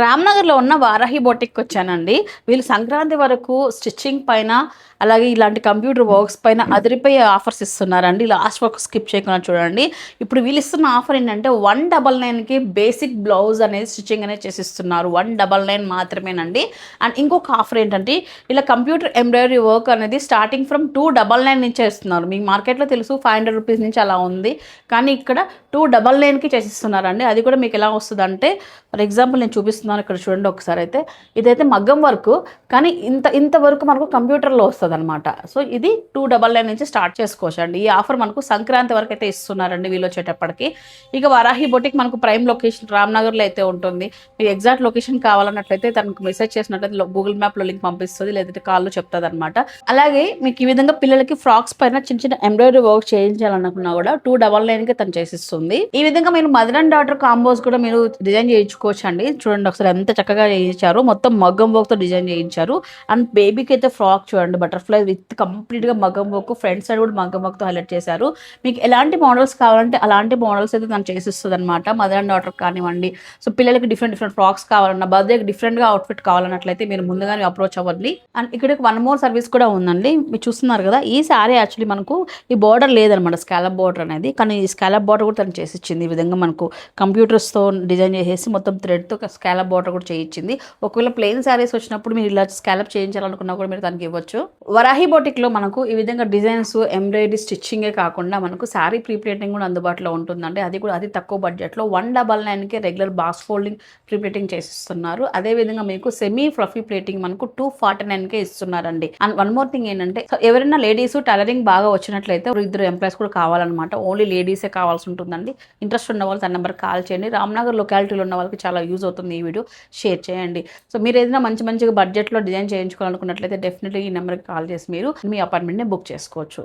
రామ్నగర్లో ఉన్న వారాహి బొటిక్ వచ్చానండి. వీళ్ళు సంక్రాంతి వరకు స్టిచ్చింగ్ పైన అలాగే ఇలాంటి కంప్యూటర్ వర్క్స్ పైన అదిరిపోయే ఆఫర్స్ ఇస్తున్నారండి. లాస్ట్ వరకు స్కిప్ చేయకుండా చూడండి. ఇప్పుడు వీళ్ళు ఇస్తున్న ఆఫర్ ఏంటంటే వన్ డబల్ నైన్కి బేసిక్ బ్లౌజ్ అనేది స్టిచ్చింగ్ అనేది చేసిస్తున్నారు. వన్ డబల్ నైన్ మాత్రమేనండి. అండ్ ఇంకొక ఆఫర్ ఏంటంటే ఇలా కంప్యూటర్ ఎంబ్రాయిడరీ వర్క్ అనేది starting from two double nine నుంచి ఇస్తున్నారు. మీకు మార్కెట్లో తెలుసు ఫైవ్ హండ్రెడ్ రూపీస్ నుంచి అలా ఉంది. కానీ ఇక్కడ టూ డబల్ నైన్కి చేసిస్తున్నారండి. అది కూడా మీకు ఎలా వస్తుందంటే ఫర్ ఎగ్జాంపుల్ నేను చూపిస్తాను చూపిస్తున్నాను ఇక్కడ చూడండి ఒకసారి అయితే. ఇదైతే మగ్గం వర్క్ కానీ ఇంత ఇంతవరకు మనకు కంప్యూటర్లో వస్తుంది అనమాట సో ఇది టూ డబల్ నైన్ నుంచి స్టార్ట్ చేసుకోవచ్చు అండి ఈ ఆఫర్ మనకు సంక్రాంతి వరకు అయితే ఇస్తున్నారండి వీళ్ళు వచ్చేటప్పటికి. ఇక వరాహి బొటిక్ మనకు ప్రైమ్ లొకేషన్ రామ్నగర్లో అయితే ఉంటుంది. మీకు ఎగ్జాక్ట్ లొకేషన్ కావాలన్నట్లయితే తనకు మెసేజ్ చేసినట్లయితే గూగుల్ మ్యాప్లో లింక్ పంపిస్తుంది లేదంటే కాల్లో చెప్తుంది అనమాట అలాగే మీకు ఈ విధంగా పిల్లలకి ఫ్రాక్స్ పైన చిన్న చిన్న ఎంబ్రాయిడరీ వర్క్ చేయించాలనుకున్నా కూడా టూ డబల్ నైన్కి తను చేసిస్తుంది. ఈ విధంగా మీరు మదర్ అండ్ డాటర్ కాంబోస్ కూడా మీరు డిజైన్ చేయించుకోవచ్చు అండి చూడండి ఒకసారి ఎంత చక్కగా చేయించారు మొత్తం మగ్గం వర్క్తో డిజైన్ చేయించారు. అండ్ బేబీకి అయితే ఫ్రాక్ చూడండి బటర్ఫ్లై విత్ కంప్లీట్గా మగ్గం వర్క్ ఫ్రంట్ సైడ్ కూడా మగ్గం వర్క్తో హైలైట్ చేశారు. మీకు ఎలాంటి మోడల్స్ కావాలంటే అలాంటి మోడల్స్ అయితే తను చేసిస్తుంది అనమాట మదర్ అండ్ డాటర్ కానివ్వండి. సో పిల్లలకి డిఫరెంట్ డిఫరెంట్ ఫ్రాక్స్ కావాలన్నా బర్త్డేకి డిఫరెంట్గా అవుట్ఫిట్ కావాలన్నట్లయితే మీరు ముందుగానే అప్రోచ్ అవ్వండి. అండ్ ఇక్కడ వన్ మోర్ సర్వీస్ కూడా ఉందండి. మీరు చూస్తున్నారు కదా ఈ శారీ యాక్చువల్లీ మనకు ఈ బార్డర్ లేదనమాట స్కాలప్ బార్డర్ అనేది. కానీ ఈ స్కాలప్ బార్డర్ కూడా తను చేసి ఇచ్చింది ఈ విధంగా మనకు కంప్యూటర్స్తో డిజైన్ చేసేసి మొత్తం థ్రెడ్తో స్కాలప్ బార్డర్ కూడా చేయించింది. ఒకవేళ ప్లెయిన్ శారీస్ వచ్చినప్పుడు మీరు ఇలా స్కాలప్ చేయించాలనుకున్నా కూడా మీరు దానికి ఇవ్వచ్చు. వరాహి బోటిక్లో మనకు ఈ విధంగా డిజైన్స్ ఎంబ్రాయిడరీ స్టిచ్చింగే కాకుండా మనకు శారీ ప్రీప్లేటింగ్ కూడా అందుబాటులో ఉంటుందండి. అది కూడా అతి తక్కువ బడ్జెట్లో వన్ డబల్ నైన్కి రెగ్యులర్ బాక్స్ ఫోల్డింగ్ ప్రీప్లేటింగ్ చేసిస్తున్నారు. అదేవిధంగా మీకు సెమీ ఫ్లఫీ ప్లేటింగ్ మనకు టూ ఫార్టీ నైన్కే ఇస్తున్నారండి. అండ్ వన్ మోర్ థింగ్ ఏంటంటే ఎవరైనా లేడీస్ టైలరింగ్ బాగా వచ్చినట్లయితే ఇద్దరు ఎంప్లాయీస్ కూడా కావాలన్నమాట. ఓన్లీ లేడీసే కావాల్సి ఉంటుందండి. ఇంట్రెస్ట్ ఉన్న వాళ్ళు తన నెంబర్ కాల్ చేయండి. రామ్నగర్ లొకాలిటీలో ఉన్న వాళ్ళకి చాలా యూజ్ అవుతుంది ఈ వీడియో షేర్ చేయండి. సో మీరు ఏదైనా మంచి మంచిగా బడ్జెట్లో డిజైన్ చేయించుకోవాలనుకున్నట్లయితే డెఫినెట్లీ ఈ నెంబర్కి కాల్ చేసి మీరు మీ అపార్ట్మెంట్ని బుక్ చేసుకోవచ్చు.